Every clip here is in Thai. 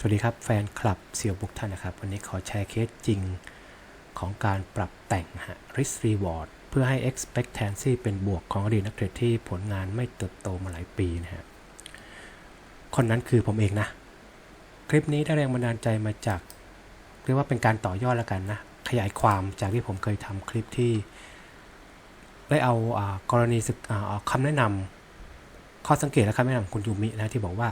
สวัสดีครับ แฟนคลับเซียวบุกท่านนะครับ วันนี้ขอแชร์เคสจริงของการปรับแต่งฮะ risk reward เพื่อให้ expectancy เป็นบวกของอดีตนักเทรดที่ผลงานไม่เติบโตมาหลายปีนะฮะคนนั้นคือผมเองนะ คลิปนี้ได้แรงบันดาลใจมาจาก เรียกว่าเป็นการต่อยอดแล้วกันนะ ขยายความจากที่ผมเคยทำคลิปที่ ได้เอาอากรณีศึกคำแนะนำข้อสังเกตและคำแนะนำของคุณยูมินะที่บอกว่า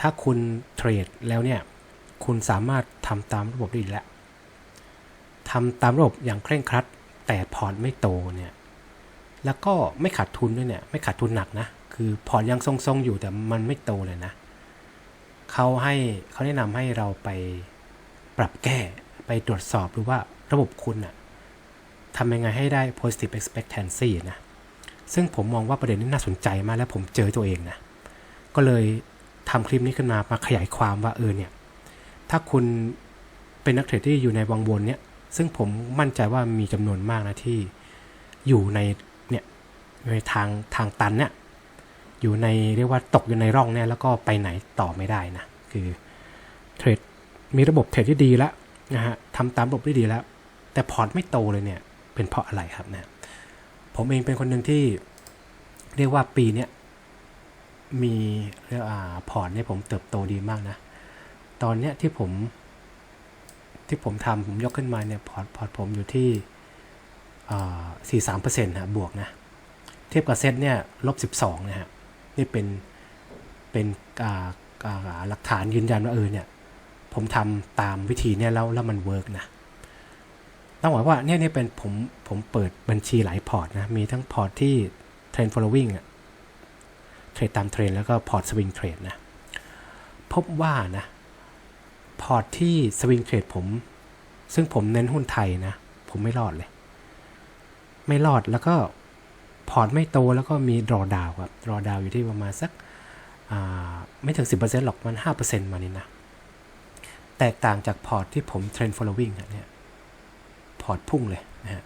ถ้าคุณเทรดแล้วเนี่ย คุณสามารถทำตามระบบได้ดีแล้วทำตามระบบอย่างเคร่งครัด แต่พอร์ตไม่โตเนี่ย แล้วก็ไม่ขาดทุนด้วยเนี่ย ไม่ขาดทุนหนักนะ คือพอร์ตยังทรงๆอยู่แต่มันไม่โตเลยนะ เขาให้เขาแนะนำให้เราไปปรับแก้ ไปตรวจสอบดูว่าระบบคุณอะทำยังไงให้ได้ positive expectancy นะ ซึ่งผมมองว่าประเด็นนี้น่าสนใจมากและผมเจอตัวเองนะ ก็เลย ทำคลิปนี้ขึ้นมามาขยายความว่าเออเนี่ย ถ้าคุณเป็นนักเทรดที่อยู่ในวังวนเนี่ย ซึ่งผมมั่นใจว่ามีจำนวนมากนะที่อยู่ในเนี่ยในทางทางตันเนี่ยอยู่ในเรียกว่าตกอยู่ในร่องเนี่ยแล้วก็ไปไหนต่อไม่ได้นะ คือเทรดมีระบบเทรดที่ดีแล้วนะฮะทำตามระบบที่ดีแล้ว แต่พอร์ตไม่โตเลยเนี่ย เป็นเพราะอะไรครับเนี่ยผมเองเป็นคนหนึ่งที่เรียกว่าปีเนี้ย มีเรียกอ่าพอร์ตเนี่ยผมเติบโตดีมากนะ ตอนเนี้ยที่ผม ที่ผมทำผมยกขึ้นมาเนี่ยพอร์ตพอร์ตผมอยู่ที่สี่สามเปอร์เซ็นต์นะบวกนะ เทียบกับเซ็ตเนี่ยลบสิบสองนะฮะนี่เป็นเป็นอ่าอ่าหลักฐานยืนยันว่าเออเนี่ยผมทำตามวิธีเนี่ยแล้วแล้วมันเวิร์กนะต้องบอกว่าเนี่ยเนี่ยเป็นผมผมเปิดบัญชีหลายพอร์ตนะ มีทั้งพอร์ตที่เทรน following อะ เทรดตามเทรนแล้วก็พอร์ตสวิงเทรดนะ พบว่านะ พอร์ตที่สวิงเทรดผม ซึ่งผมเน้นหุ้นไทยนะ ผมไม่รอดเลย ไม่รอดแล้วก็พอร์ตไม่โตแล้วก็มีรอดาวครับ รอดาวอยู่ที่ประมาณสักไม่ถึง 10%หรอกมัน 5%มานี่นะ แตกต่างจากพอร์ตที่ผมเทรน following เนี่ย พอร์ตพุ่งเลยนะฮะ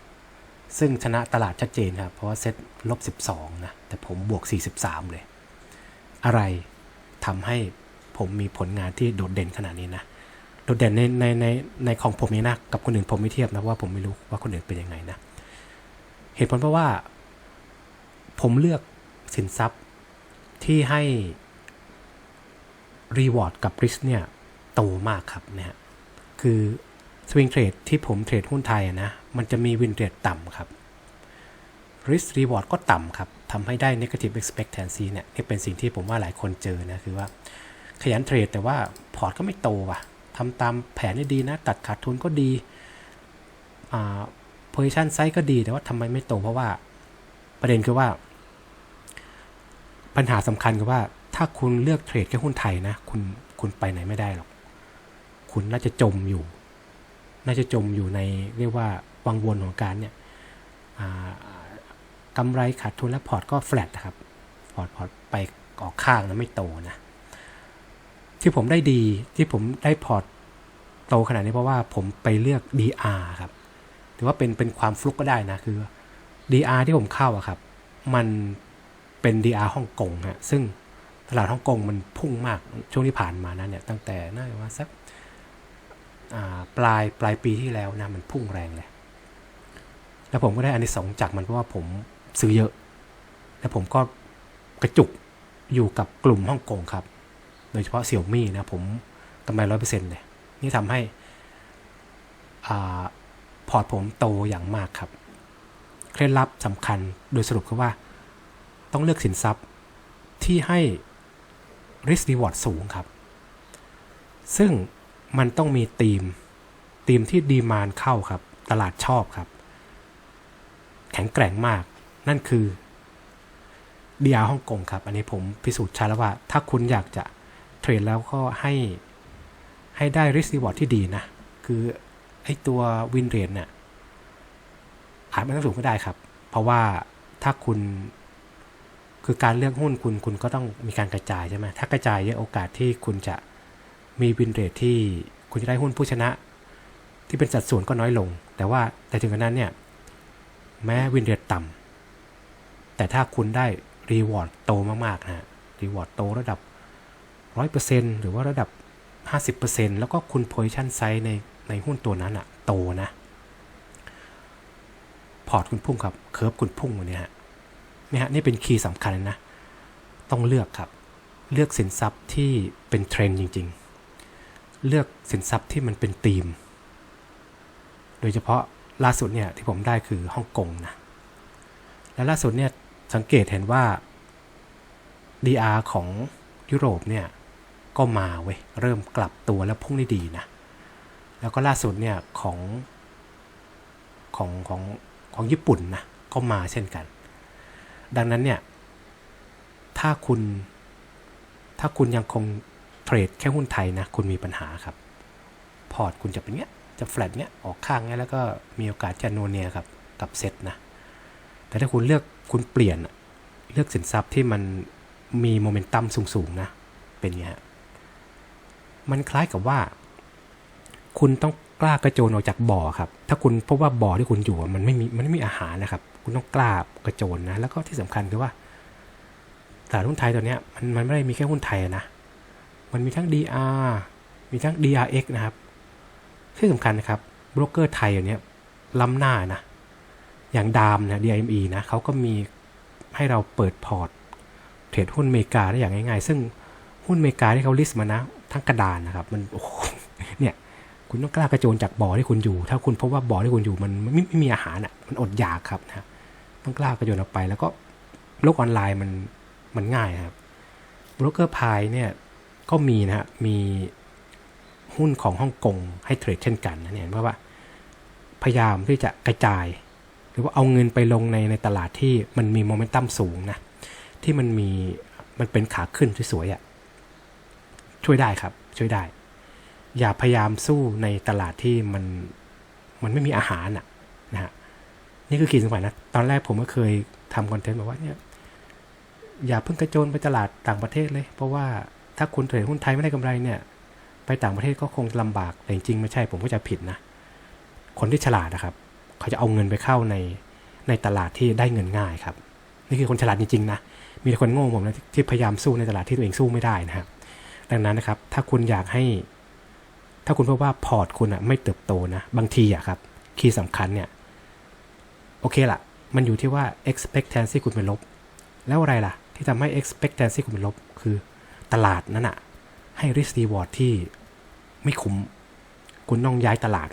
ซึ่งชนะตลาดชัดเจนครับ เพราะว่าเซ็ตลบ 12 นะ แต่ผมบวก 43 เลย อะไรทำให้ผมมีผลงานที่โดดเด่นขนาดนี้นะ โดดเด่นในในในในของผมนี้นะกับคนอื่นผมไม่เทียบนะว่าผมไม่รู้ว่าคนอื่นเป็นยังไงนะ เหตุผลเพราะว่า ผมเลือกสินทรัพย์ที่ให้รีวอร์ดกับริสเนี่ยโตมากครับนะฮะคือสวิงเทรดที่ผมเทรดหุ้นไทยอะนะ มันจะมีวินเรทต่ำครับ risk reward ก็ต่ำครับ ทำให้ได้ negative expectancy เนี่ยนี่เป็นสิ่งที่ผมว่าหลายคนเจอนะคือว่า ขยันเทรดแต่ว่าพอร์ตก็ไม่โตว่ะทำตามแผนได้ดีนะ ตัดขาดทุนก็ดีอ่า position size ก็ดีแต่ว่าทำไมไม่โตเพราะว่าประเด็นคือว่า ปัญหาสำคัญคือว่า ถ้าคุณเลือกเทรดแค่หุ้นไทยนะ คุณคุณไปไหนไม่ได้หรอก คุณน่าจะจมอยู่ น่าจะจมอยู่ในเรียกว่าวังวนของการเนี่ย กำไรขาดทุนและพอร์ตก็แฟลตครับพอร์ตพอร์ตไปออกข้างนะไม่โตนะที่ผมได้ดีที่ผมได้พอร์ตโตขนาดนี้เพราะว่าผมไปเลือก DR ครับถือว่าเป็นเป็นความฟลุกก็ได้นะคือ DR ที่ผมเข้าอะครับ มันเป็น DR ฮ่องกงฮะซึ่งตลาดฮ่องกงมันพุ่งมากช่วงที่ผ่านมานะเนี่ยตั้งแต่น่าจะว่าสักปลายปลายปีที่แล้วนะมันพุ่งแรงเลย แล้วผมก็ได้อันที่สองจากมันเพราะว่าผม ซื้อเยอะ แล้วผมก็กระจุกอยู่กับกลุ่มฮ่องกงครับ โดยเฉพาะเสี่ยวมี่นะผมกำไรร้อยเปอร์เซ็นต์เลยนี่ทำให้พอร์ตผมโตอย่างมากครับ เคล็ดลับสำคัญโดยสรุปคือว่า ต้องเลือกสินทรัพย์ที่ให้ risk reward สูงครับ ซึ่งมันต้องมีธีมธีมที่ดีมานเข้าครับ ตลาดชอบครับ แข็งแกร่งมาก นั่นคือดีอาฮ่องกงครับ อันนี้ผมพิสูจน์ชัดแล้วว่า ถ้าคุณอยากจะเทรดแล้วก็ให้ให้ได้ risk reward ที่ดีนะ คือไอ้ตัววินเรทเนี่ยอาจไม่ต้องสูงก็ได้ครับ เพราะว่าถ้าคุณคือการเลือกหุ้นคุณคุณก็ต้องมีการกระจายใช่ไหมถ้ากระจายเยอะโอกาสที่คุณจะมีวินเรทที่คุณจะได้หุ้นผู้ชนะ ที่เป็นสัดส่วนก็น้อยลง แต่ว่าแต่ถึงกระนั้นเนี่ย แม้วินเรทต่ำ แต่ถ้าคุณได้รีวอร์ดโตมากๆนะรีวอร์ดโตระดับ 100%หรือว่าระดับ 50%แล้วก็คุณ position size ในในหุ้นตัวนั้นอะโตนะ พอร์ตคุณพุ่งครับ เคิร์ฟคุณพุ่งวันนี้ฮะนี่ฮะนี่เป็นคีย์สำคัญนะ ต้องเลือกครับ เลือกสินทรัพย์ที่เป็นเทรนด์จริง ๆ เลือกสินทรัพย์ที่มันเป็นธีม โดยเฉพาะล่าสุดเนี่ยที่ผมได้คือฮ่องกงนะ และล่าสุดเนี่ย สังเกตเห็นว่า DR ของยุโรปเนี่ย ก็มาเว้ย เริ่มกลับตัวแล้วพุ่งได้ดีนะ แล้วก็ล่าสุดเนี่ยของของของของญี่ปุ่นนะ ก็มาเช่นกัน ดังนั้นเนี่ย ถ้าคุณถ้าคุณยังคงเทรดแค่หุ้นไทยนะ คุณมีปัญหาครับ พอร์ตคุณจะเป็นเนี้ย จะแฟลตเนี้ย ออกข้างเนี้ยแล้วก็มีโอกาสจะโนเนียครับกับเซ็ตนะ แต่ถ้าคุณเลือก คุณเปลี่ยนเลือกสินทรัพย์ที่มันมีโมเมนตัมสูงๆนะ เป็นไงฮะมันคล้ายกับว่า คุณต้องกล้ากระโจนออกจากบ่อครับ ถ้าคุณพบว่าบ่อที่คุณอยู่มันไม่มีมันไม่มีอาหารนะครับ คุณต้องกล้ากระโจนนะ แล้วก็ที่สำคัญคือว่าตลาดหุ้นไทยตัวนี้มันมันไม่ได้มีแค่หุ้นไทยนะ มันมีทั้ง DR มีทั้ง DRX นะครับ ที่สำคัญนะครับโบรกเกอร์ไทยอย่างเนี้ยล้ำหน้านะ อย่างดามนะ DIME นะเขาก็มีให้เราเปิดพอร์ตเทรดหุ้นอเมริกาได้อย่างง่ายๆ ซึ่งหุ้นอเมริกาที่เขาลิสต์มานะ ทั้งกระดานนะครับ มันโอ้โหเนี่ย คุณต้องกล้ากระโจนจากบ่อที่คุณอยู่ ถ้าคุณพบว่าบ่อที่คุณอยู่มันไม่ไม่มีอาหารอะ มันอดอยากครับนะต้องกล้ากระโจนออกไป แล้วก็โลกออนไลน์มันมันง่ายครับบรกเกอร์พายเนี่ยก็มีนะฮะมีหุ้นของฮ่องกงให้เทรดเช่นกันนะเนี่ยเพราะว่าพยายามที่จะกระจาย รือว่าเอาเงินไปลงในในตลาดที่มันมีโมเมนตัมสูงนะที่มันมีมันเป็นขาขึ้นสวยๆอะ่ะช่วยได้ครับ ช่วยได้ อย่าพยายามสู้ในตลาดที่มันมันไม่มีอาหารอะนะฮะนี่คือขีดสำคัญนะตอนแรกผมก็เคยทำคอนเทนต์บอกว่าเนี่ยอย่าเพิ่งกระโจนไปตลาดต่างประเทศเลย เพราะว่าถ้าคุณเทรดหุ้นไทยไม่ได้กำไรเนี่ย ไปต่างประเทศก็คงลำบากแต่จริงๆไม่ใช่ผมก็จะผิดนะ คนที่ฉลาดนะครับ เขาจะเอาเงินไปเข้าในในตลาดที่ได้เงินง่ายครับ นี่คือคนฉลาดจริงๆนะมีแต่คนโง่ผมนะที่พยายามสู้ในตลาดที่ตัวเองสู้ไม่ได้นะครับดังนั้นนะครับ ถ้าคุณอยากให้ ถ้าคุณพบว่าพอร์ตคุณอะไม่เติบโตนะ บางทีอะครับ คีย์สำคัญเนี่ย โอเคละมันอยู่ที่ว่า expectancy คุณเป็นลบ แล้วอะไรล่ะ ที่ทำให้ expectancy คุณเป็นลบ คือตลาดนั้นอะให้ risk reward ที่ไม่คุ้ม คุณต้องย้ายตลาด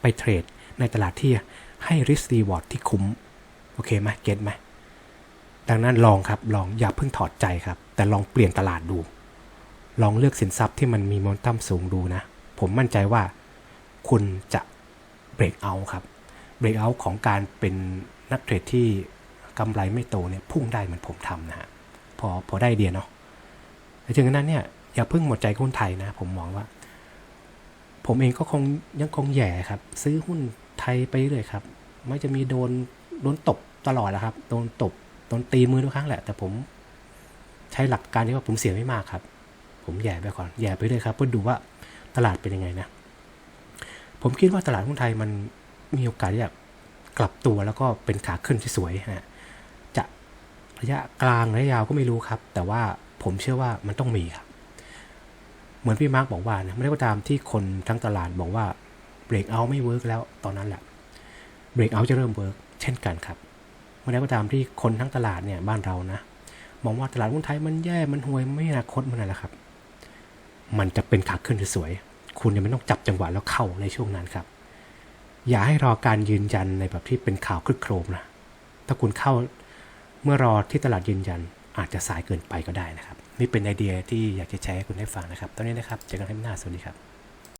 ไปเทรด ในตลาดที่ให้ risk reward ที่คุ้ม โอเคไหมเก็ตไหมดังนั้นลองครับ ลองอย่าเพิ่งถอดใจครับ แต่ลองเปลี่ยนตลาดดู ลองเลือกสินทรัพย์ที่มันมีมเมนตัมสูงดูนะ ผมมั่นใจว่าคุณจะเบรกเอาครับเบรกเอาของการเป็นนักเทรดที่กำไรไม่โตเนี่ยพุ่งได้เหมือนผมทำนะฮะพอพอได้เดียเนาะแต่ถึงนั้นเนี่ยอย่าเพิ่งหมดใจหุ้นไทยนะ ผมมองว่า ผมเองก็คงยังคงแย่ครับ ซื้อหุ้น ไทยไปเรื่อยครับ ไม่จะมีโดนโดนตบตลอดแหละครับ โดนตบโดนตีมือทุกครั้งแหละ แต่ผมใช้หลักการที่ว่าผมเสียไม่มากครับ ผมแย่ไปก่อนแย่ไปเรื่อยครับเพื่อดูว่าตลาดเป็นยังไงนะ ผมคิดว่าตลาดหุ้นไทยมันมีโอกาสที่จะกลับตัวแล้วก็เป็นขาขึ้นที่สวยนะจะระยะกลางระยะยาวก็ไม่รู้ครับ แต่ว่าผมเชื่อว่ามันต้องมีครับ เหมือนพี่มาร์กบอกว่านะไม่ได้ก็ตามที่คนทั้งตลาดบอกว่า เบรกเอาไม่เวิร์กแล้วตอนนั้นแหละเบรกเอาจะเริ่มเวิร์กเช่นกันครับเมื่อใดก็ตามที่คนทั้งตลาดเนี่ยบ้านเรานะมองว่าตลาดหุ้นไทยมันแย่มันห่วยไม่นาคตมันอะไรละครับ มันจะเป็นขาขึ้นสวยคุณยังไม่ต้องจับจังหวะแล้วเข้าในช่วงนั้นครับ อย่าให้รอการยืนยันในแบบที่เป็นข่าวคลึกโครมนะถ้าคุณเข้าเมื่อรอที่ตลาดยืนยันอาจจะสายเกินไปก็ได้นะครับ นี่เป็นไอเดียที่อยากจะแชร์ให้คุณได้ฟังนะครับ ตอนนี้นะครับ เจอกันที่หน้า สวัสดีครับ